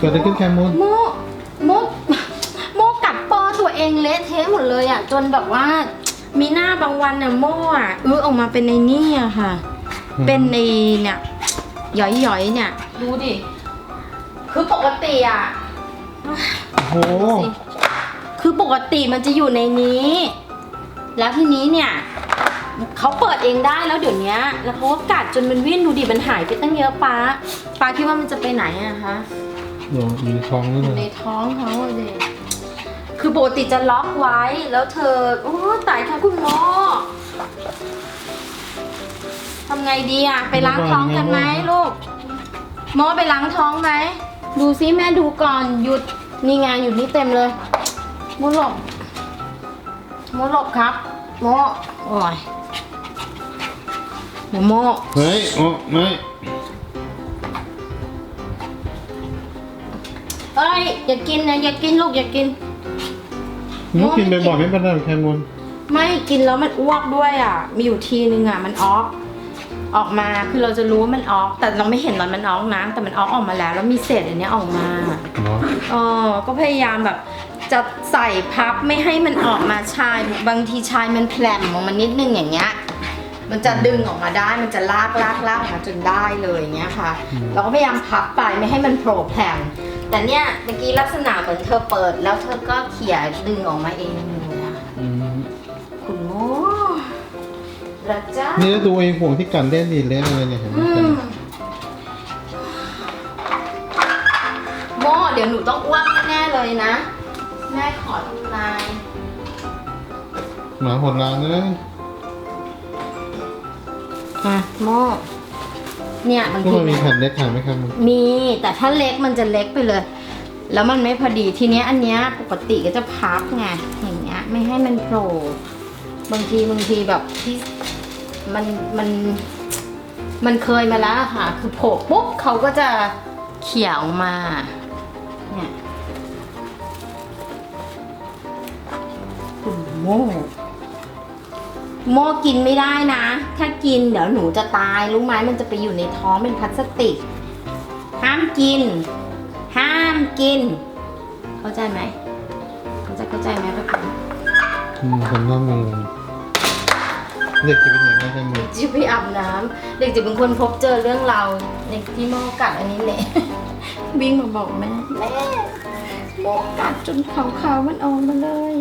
กิดอะไรขึ้นแคมูลโมโมโมกัดปอตัวเองเละเทะหมดเลยอะ จนแบบว่า มีหน้าบางวันน่ะโมอะเออออกมาเป็นในนี่อะค่ะ เป็นในเนี่ยหย้อยๆเนี่ย ดูดิ คือปกติอะ โอ้โหสิคือปกติมันจะอยู่ในนี้ แล้วทีนี้เนี่ยเขาเปิดเองได้แล้วเดี๋ยวนี้แล้วเขาก็กัดจนมันวิ่นดูดิมันหายไปตั้งเยอะป้าป้าคิดว่ามันจะไปไหนอะคะ เดี๋ยวอยู่ในท้องนี่อยู่เลในยท้องเขาอะเด็กคือปกติจะล็อกไว้ แล้วเธอ โอ้ตายค่ะคุณหมอทำไงดีอะไปล้างท้องกันไหมลูกหมอไปล้างท้องไหม ดูซิแม่ดูก่อนหยุด นี่ไงอยู่นี่เต็มเลยโมหลบโมหลบครับโมโอ้ยเดี๋ยวโมเฮ้ยโอ้ไม่ อ้ยอย่ากินนะอย่ากินลูกอย่ากิน หนูกินบ่อยๆไม่เป็นไรหรอกแคมูลไม่กินแล้วมันอ้วกด้วยอะ มีอยู่ทีนึงอะมันออก ออกมาคือเราจะรู้ว่ามันออก แต่เราไม่เห็นตอนมันออกนะแต่มันออกออกมาแล้ว แล้วมีเศษอันเนี้ยออกมาเนาะเออก็พยายามแบบจะใส่พับไม่ให้มันออกมาชายบางทีชายมันแผลมออกมานิดนึงอย่างเงี้ย มันจะดึงออกมาได้มันจะลากลากลากออกมาจนได้เลยอย่างเงี้ยค่ะ เราก็พยายามพับไปไม่ให้มันโผล่แผ่น แต่เนี่ยเมื่อกี้ลักษณะเหมือนเธอเปิด แล้วเธอก็เขี่ยดึงออกมาเองเลยนะอืมคุณโมพระเจ้านี่แล้วดูไอ้ห่วงที่กันเล่นดีเล่นอะไรเนี่ยเห็นไหมอืมโมเดี๋ยวหนูต้องอ้วกแน่ๆเลยนะ แม่ขอทำลาย หมาโหดร้ายเลยอะโม เนี่ยบางก็ที มันมีแผ่นเล็กขายไหมครับมึงมีแต่ถ้าเล็กมันจะเล็กไปเลย แล้วมันไม่พอดีทีเนี้ยอันเนี้ยปกติก็จะพับไงอย่างเงี้ยไม่ให้มันโผล่บางทีบางทีแบบที่มันมันมันเคยมาแล้วอะค่ะ คือโผล่ปุ๊บเขาก็จะเขี่ยออกมาเนี่ยคุณโม่ โม่กินไม่ได้นะ ถ้ากินเดี๋ยวหนูจะตายรู้ไหมมันจะไปอยู่ในท้องเป็นพลาสติก ห้ามกิน ห้ามกิน เข้าใจไหมเข้าใจเข้าใจไหมป้าป๋าอืมผมก็งงเด็กจะเป็นยังไงแคมูลจิไปอาบน้ำเด็กจิเป็นคนพบเจอเรื่องเราวในที่โมกัดอันนี้แหละวิ่งมาบอกแม่แม่โมกัดจนขาวๆมันออกมาเลย